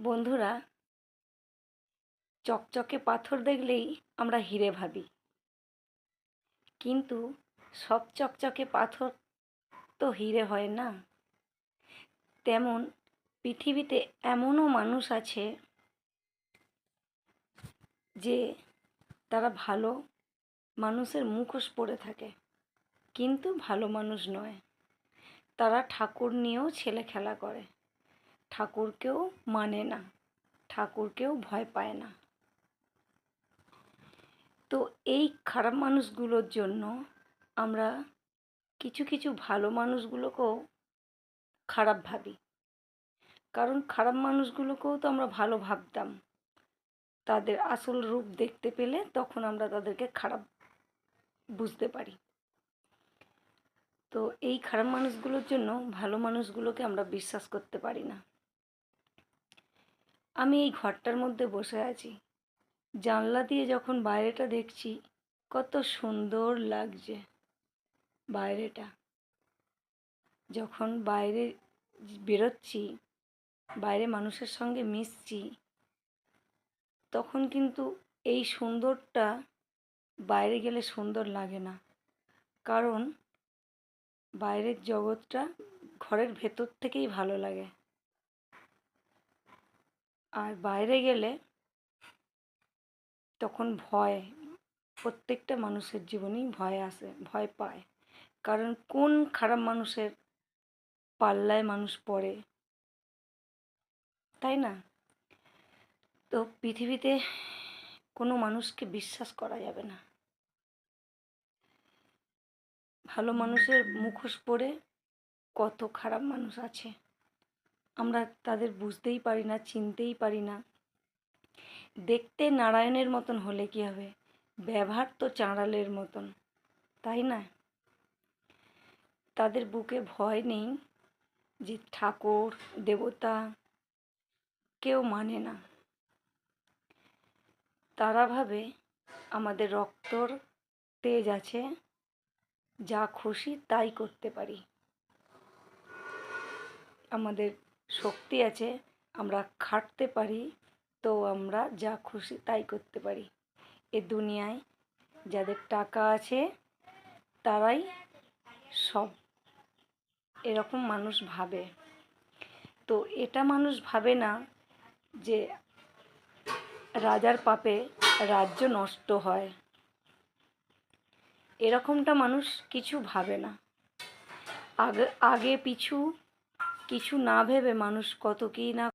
বন্ধুরা, চকচকে পাথর দেখলেই আমরা হিরে ভাবি। কিন্তু সব চকচকে পাথর তো হিরে হয় না। তেমন পৃথিবীতে এমনও মানুষ আছে যে তারা ভালো মানুষের মুখোশ পরে থাকে, কিন্তু ভালো মানুষ নয়। তারা ঠাকুর নিয়েও ছেলে খেলা করে। ঠাকুরকেও মানে না, ঠাকুরকেও ভয় পায় না। তো এই খারাপ মানুষগুলোর জন্য আমরা কিছু কিছু ভালো মানুষগুলোকেও খারাপ ভাবি। কারণ খারাপ মানুষগুলোকেও তো আমরা ভালো ভাবতাম। তাদের আসল রূপ দেখতে পেলে তখন আমরা তাদেরকে খারাপ বুঝতে পারি। তো এই খারাপ মানুষগুলোর জন্য ভালো মানুষগুলোকে আমরা বিশ্বাস করতে পারি না। আমি এই ঘরটার মধ্যে বসে আছি। জানলা দিয়ে যখন বাইরেটা দেখছি, কত সুন্দর লাগছে বাইরেটা। যখন বাইরে বেরোচ্ছি, বাইরে মানুষের সঙ্গে মিশছি, তখন কিন্তু এই সুন্দরটা বাইরে গেলে সুন্দর লাগে না। কারণ বাইরের জগৎটা ঘরের ভেতর থেকেই ভালো লাগে। আর বাইরে গেলে তখন ভয়, প্রত্যেকটা মানুষের জীবনেই ভয় আসে, ভয় পায়। কারণ কোন খারাপ মানুষের পাল্লায় মানুষ পড়ে? তাই না? তো পৃথিবীতে কোনো মানুষকে বিশ্বাস করা যাবে না। ভালো মানুষের মুখোশ পরে কত খারাপ মানুষ আছে। আমরা তাদের বুঝতেই পারি না, চিনতেই পারি না। দেখতে নারায়ণের মতন হলে কি হবে? ব্যবহার তো চাঁড়ালের মতন, তাই না? তাদের বুকে ভয় নেই যে ঠাকুর, দেবতা কেউ মানে না। তারা ভাবে আমাদের রক্তর তেজ আছে, যা খুশি তাই করতে পারি। আমাদের শক্তি আছে, আমরা খাটতে পারি, তো আমরা যা খুশি তাই করতে পারি। এ দুনিয়ায় যাদের টাকা আছে, তারাই সব এরকম মানুষ ভাবে। তো এটা মানুষ ভাবে না যে রাজার পাপে রাজ্য নষ্ট হয়। এরকমটা মানুষ কিছু ভাবে না। আগে আগে পিছু কিছু না ভেবে মানুষ কত কী না